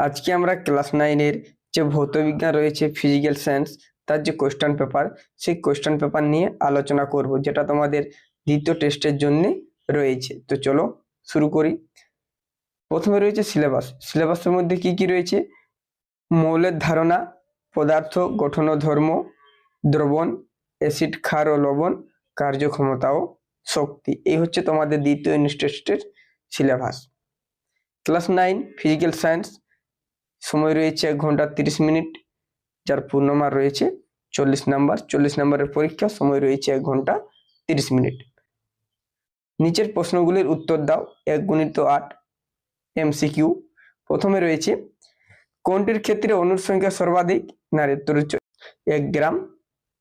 আজকে আমরা ক্লাস নাইনের যে ভৌতবিজ্ঞান রয়েছে ফিজিক্যাল সায়েন্স তার যে কোশ্চেন পেপার সেই কোশ্চেন পেপার নিয়ে আলোচনা করব, যেটা তোমাদের দ্বিতীয় টেস্টের জন্য রয়েছে। তো চলো শুরু করি। প্রথমে রয়েছে সিলেবাস সিলেবাসের মধ্যে কি কি রয়েছে? মৌলের ধারণা, পদার্থ, গঠন ও ধর্ম, দ্রবণ অ্যাসিড ক্ষার ও লবণ, কার্যক্ষমতা ও শক্তি। এই হচ্ছে তোমাদের দ্বিতীয় ইউনিট টেস্টের syllabus class nine physical science সময় রয়েছে এক ঘণ্টা তিরিশ মিনিট, যার পূর্ণমান রয়েছে চল্লিশ নাম্বার। চল্লিশ নাম্বারের পরীক্ষা সময় রয়েছে এক ঘণ্টা তিরিশ মিনিট। নিচের প্রশ্নগুলির উত্তর দাও, এক গুণিত আট এমসিকিউ। প্রথমে রয়েছে, কোনটির ক্ষেত্রে অনুর সংখ্যা সর্বাধিক? না উত্তর এক গ্রাম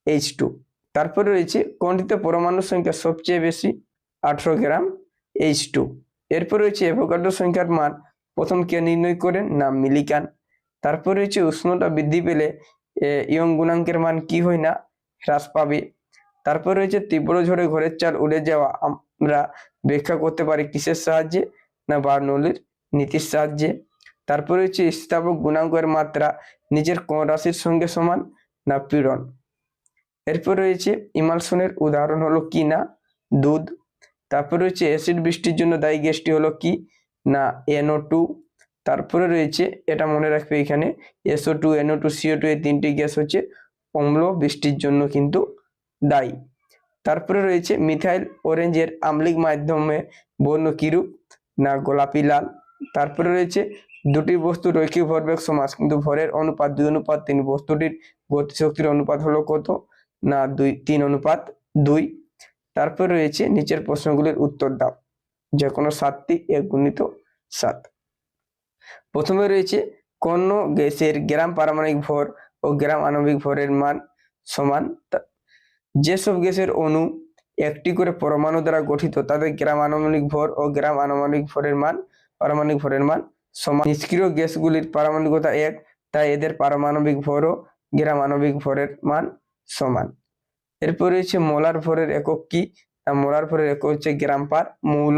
এইচ টু। তারপরে রয়েছে, কোনটিতে পরমাণু সংখ্যা সবচেয়ে বেশি? আঠেরো গ্রাম এইচ টু। এরপর রয়েছে অ্যাভোগাড্রো সংখ্যার মান প্রথম কে নির্ণয় করেন? না মিলিকান। তারপর রয়েছে উষ্ণতা বৃদ্ধি পেলে ইয়ং গুণাঙ্কের মান কি হয় না? হ্রাস পাবে। তারপর রয়েছে তীব্র ঝড়ে ঘরের চাল উড়ে যাওয়া আমরা ব্যাখ্যা করতে পারি কিসের সাহায্যে? না বার্নৌলির নীতির সাহায্যে। তারপর রয়েছে স্থাপক গুণাঙ্কের মাত্রা নিজের কোন রাশির সঙ্গে সমান না পীড়ন? এরপর রয়েছে ইমালসনের উদাহরণ হলো কি না? দুধ। তারপর রয়েছে অ্যাসিড বৃষ্টির জন্য দায়ী গ্যাসটি হলো কি? না এনও টু তারপরে রয়েছে, এটা মনে রাখবে এখানে SO two NO two CO two এই তিনটি গ্যাস হচ্ছে অম্ল বৃষ্টির জন্য কিন্তু দায়ী। তারপরে রয়েছে মিথাইল অরেঞ্জের আম্লিক মাধ্যমে বর্ণ কিরূপ, না গোলাপি, লাল। তারপরে রয়েছে দুটি বস্তু, রৈখিক ভরবেগ সমাস কিন্তু ভরের অনুপাত দুই অনুপাত তিন। বস্তুটির গতিশক্তির অনুপাত হলো কত? না, দুই, তিন অনুপাত দুই। তারপরে রয়েছে নিচের প্রশ্নগুলির উত্তর দাও। যে কোনো সাতটি এক গুণিত সাত। প্রথমে রয়েছে কোন গ্যাসের গ্রাম পারমাণবিক ভর ও গ্রাম আণবিক ভরের মান সমান? যেসব গ্যাসের অণু একটি করে পরমাণু দ্বারা গঠিত, তাদের গ্রাম আণবিক ভর ও গ্রাম আণবিক ভরের মান, পারমাণবিক ভরের মান সমান। নিষ্ক্রিয় গ্যাসগুলির পারমাণবিকতা এক, তাই এদের পারমাণবিক ভর ও গ্রাম আণবিক ভরের মান সমান। এরপর রয়েছে মোলার ভরের একক কি? মোলার ভরের একক হচ্ছে গ্রাম পার মৌল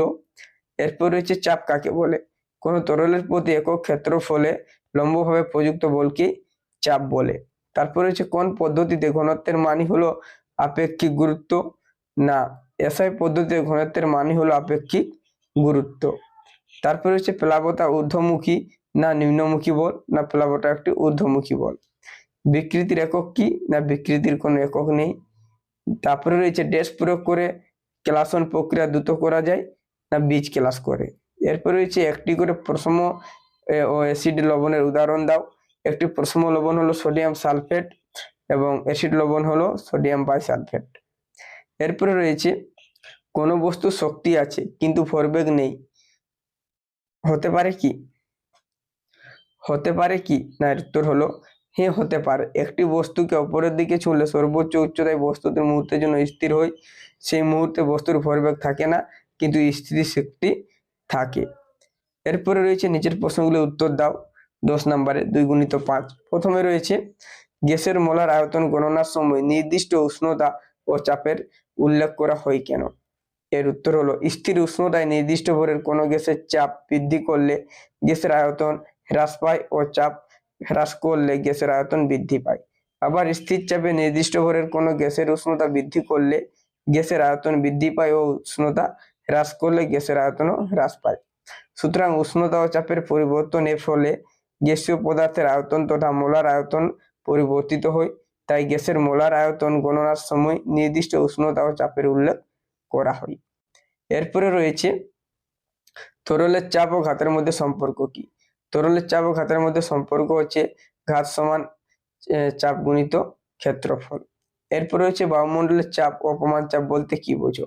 এরপর রয়েছে চাপ কাকে বলে? কোন তরলের প্রতি একক ক্ষেত্রফলে লম্বভাবে প্রযুক্ত বলকে চাপ বলে? তারপর রয়েছে কোন পদ্ধতিতে ঘনত্বের মানই হলো আপেক্ষিক গুরুত্ব? না, এসআই পদ্ধতিতে ঘনত্বের মানই হলো আপেক্ষিক গুরুত্ব। তারপর রয়েছে প্লাবতা ঊর্ধ্বমুখী না নিম্নমুখী বল? না, প্লাবতা একটি ঊর্ধ্বমুখী বল। বিকৃতির একক কি? না, বিকৃতির কোনো একক নেই। তারপরে রয়েছে ড্যাশ প্রয়োগ করে ক্লাসন প্রক্রিয়া দ্রুত করা যায়। না বীজ ক্লাস করে। এরপরে রয়েছে একটি করে প্রসম ও অ্যাসিড লবণের উদাহরণ দাও। একটি প্রসম লবণ হলো সোডিয়াম সালফেট এবং অ্যাসিড লবণ হলো সোডিয়াম বাইসালফেট এরপরে রয়েছে, কোনো বস্তু শক্তি আছে, কিন্তু ভরবেগ নেই। হতে পারে কি? হতে পারে কি? না উত্তর হলো হ্যাঁ হতে পারে। একটি বস্তুকে অপরের দিকে ছুঁড়লে সর্বোচ্চ উচ্চতায় বস্তুটির মুহূর্তের জন্য স্থির হয় সেই মুহূর্তে বস্তুর ভরবেগ থাকে না। কিন্তু স্থিতিশক্তি থাকে। এরপরে রয়েছে নিচের প্রশ্নগুলোর উত্তর দাও। দশ নম্বরে দুই গুণিত পাঁচ। প্রথমে রয়েছে, গ্যাসের মোলার আয়তন গণনার সময় নির্দিষ্ট উষ্ণতা ও চাপের উল্লেখ করা হয় কেন? এর উত্তর হলো, স্থির উষ্ণতায় নির্দিষ্ট ভরের কোনো গ্যাসের চাপ বৃদ্ধি করলে গ্যাসের আয়তন হ্রাস পায় ও চাপ হ্রাস করলে গ্যাসের আয়তন বৃদ্ধি পায়। আবার স্থির চাপে নির্দিষ্ট ভরের কোনো গ্যাসের উষ্ণতা বৃদ্ধি করলে গ্যাসের আয়তন বৃদ্ধি পায় ও উষ্ণতা হ্রাস করলে গ্যাসের আয়তনও হ্রাস পায়। সুতরাং উষ্ণতা ও চাপের পরিবর্তনের ফলে গ্যাসীয় পদার্থের আয়তন তথা মোলার আয়তন পরিবর্তিত হয়, তাই গ্যাসের মোলার আয়তন গণনার সময় নির্দিষ্ট উষ্ণতা ও চাপের উল্লেখ করা হয়। এরপরে রয়েছে, তরলের চাপ ও ঘাতের মধ্যে সম্পর্ক কি? তরলের চাপ ও ঘাতের মধ্যে সম্পর্ক হচ্ছে ঘাত সমান চাপ গুণিত ক্ষেত্রফল। এরপর রয়েছে বায়ুমণ্ডলের চাপ ও অপমান চাপ বলতে কি বোঝো?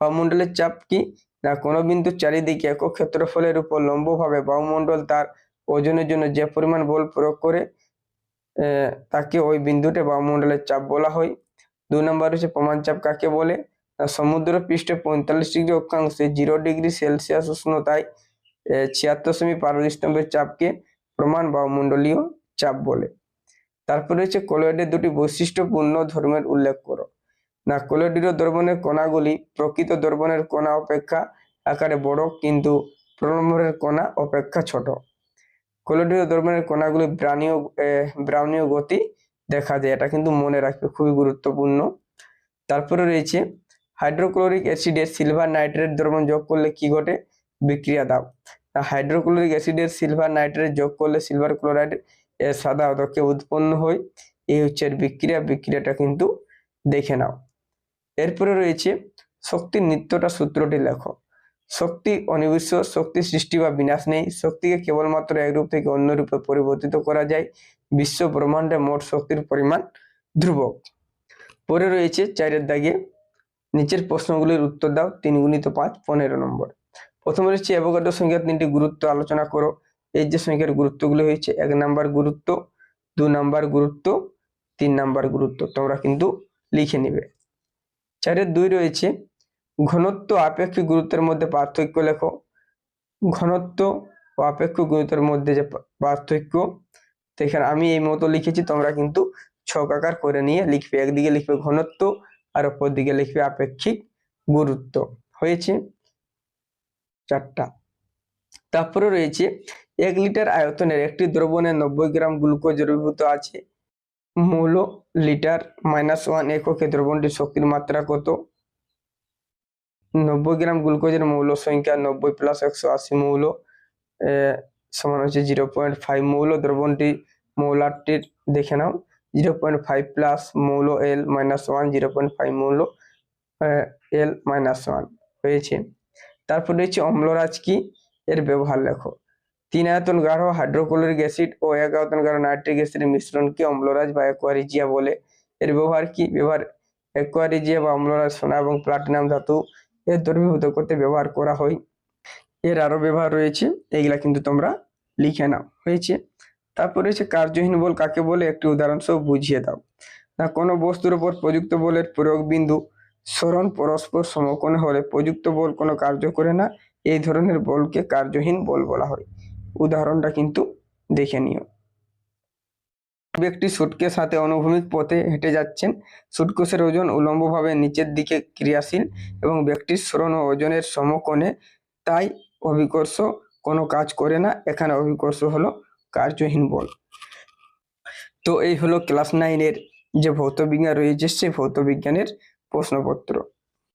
বায়ুমণ্ডলের চাপ কি? না, কোনো বিন্দুর চারিদিকে একক ক্ষেত্রফলের উপর লম্বভাবে বায়ুমণ্ডল তার ওজনের জন্য যে পরিমাণ বল প্রয়োগ করে তাকে ওই বিন্দুতে বায়ুমণ্ডলের চাপ বলা হয়। দুই নম্বর হচ্ছে প্রমাণ চাপ কাকে বলে? সমুদ্র পৃষ্ঠে পঁয়তাল্লিশ ডিগ্রি অক্ষাংশে জিরো ডিগ্রি সেলসিয়াস উষ্ণতায় ছিয়াত্তর সেমি পারদ স্তম্ভের চাপকে প্রমাণ বায়ুমণ্ডলীয় চাপ বলে। তারপরে রয়েছে কলয়েডের দুটি বৈশিষ্ট্যপূর্ণ ধর্মের উল্লেখ করো। না কলয়েডীয় দ্রবণের কণাগুলি প্রকৃত দ্রবণের কণা অপেক্ষা আকারে বড় কিন্তু প্রলম্বরের কণা অপেক্ষা ছোট। কলোডীয় দ্রবণের কণাগুলি ব্রানীয় আহ, ব্রাউনীয় গতি দেখা যায় এটা কিন্তু মনে রাখবে খুবই গুরুত্বপূর্ণ। তারপরে রয়েছে হাইড্রোক্লোরিক অ্যাসিডের সিলভার নাইট্রেট দ্রবণ যোগ করলে কি ঘটে? বিক্রিয়া দাও। হাইড্রোক্লোরিক অ্যাসিডের সিলভার নাইট্রেট যোগ করলে সিলভার ক্লোরাইড সাদা অদকে উৎপন্ন হয়। এই হচ্ছে বিক্রিয়া বিক্রিয়াটা কিন্তু দেখে নাও। এরপরে রয়েছে শক্তির নিত্যটা সূত্রটি লেখো। শক্তি অনিবিশ্ব শক্তি সৃষ্টি বা বিনাশ নেই। শক্তিকে কেবলমাত্র এক রূপ থেকে অন্য রূপে পরিবর্তিত করা যায়। বিশ্ব ব্রহ্মাণ্ডে মোট শক্তির পরিমাণ ধ্রুবক। পরে রয়েছে চারের দাগে। নিচের প্রশ্নগুলির উত্তর দাও, তিন গুণিত পাঁচ, পনেরো নম্বর। প্রথমে রয়েছে অ্যাভোগাড্রো সংখ্যার তিনটি গুরুত্ব আলোচনা করো। এই যে সংখ্যার গুরুত্বগুলি হয়েছে, এক নাম্বার গুরুত্ব, দু নাম্বার গুরুত্ব, তিন নাম্বার গুরুত্ব। তোমরা কিন্তু লিখে নিবে। চারের দুই রয়েছে। ঘনত্ব আপেক্ষিক গুরুত্বের মধ্যে পার্থক্য লেখো। ঘনত্ব ও আপেক্ষিক গুরুত্বের মধ্যে যে পার্থক্য তো এখানে আমি এই মতো লিখেছি, তোমরা কিন্তু ছক আকার করে নিয়ে লিখবে। একদিকে লিখবে ঘনত্ব আর অপর দিকে লিখবে আপেক্ষিক গুরুত্ব। হয়েছে? চারটা। তারপরে রয়েছে এক লিটার আয়তনের একটি দ্রবণে নব্বই গ্রাম গ্লুকোজ দ্রবীভূত আছে। মৌল লিটার মাইনাস ওয়ান এককে দ্রবণটির শক্তির মাত্রা কত? নব্বই গ্রাম গ্লুকোজের মৌল সংখ্যা নব্বই প্লাস একশো আশি মৌল সমান হচ্ছে জিরো পয়েন্ট ফাইভ মৌল দ্রবণটি মৌলাটির দেখে নাও, জিরো পয়েন্ট ফাইভ প্লাস মৌল L minus one zero point five মৌল এল মাইনাস ওয়ান হয়েছে। তারপর রয়েছে অম্লরাজ কি? এর ব্যবহার লেখো। তিন আয়তন গাঢ় হাইড্রোক্লোরিক অ্যাসিড ও এক আয়তন গাঢ় নাইট্রিক অ্যাসিডের মিশ্রণকে অম্লরাজ বা অ্যাকোয়ারিজিয়া বলে? এর ব্যবহার কি? ব্যবহার অ্যাকোয়ারিজিয়া বা অম্লরাজ, সোনা এবং প্লাটিনাম ধাতু এর দ্রবীভূত করতে ব্যবহার করা হয়। এর আরও ব্যবহার রয়েছে, এগুলা কিন্তু তোমরা লিখে নাও, হয়েছে? তারপর রয়েছে কার্যহীন বল কাকে বলে? একটি উদাহরণ সহ বুঝিয়ে দাও। না, কোনো বস্তুর উপর প্রযুক্ত বলের প্রয়োগ বিন্দু স্মরণ পরস্পর সমকোণে হলে প্রযুক্ত বল কোনো কার্য করে না। এই ধরনের বলকে কার্যহীন বল বলা হয়। উদাহরণটা কিন্তু দেখে নিও। ব্যক্তি সুটকেস হাতে অনুভূমিক পথে হেঁটে যাচ্ছেন। সুটকেসের ওজন উলম্বভাবে নিচের দিকে ক্রিয়াশীল এবং ব্যক্তির স্মরণ ও ওজনের সমকোণে। তাই অভিকর্ষ কোনো কাজ করে না, এখানে অভিকর্ষ হলো কার্যহীন বল। তো এই হলো ক্লাস নাইনের যে ভৌত বিজ্ঞান রয়েছে, সেই ভৌত বিজ্ঞানের প্রশ্নপত্র।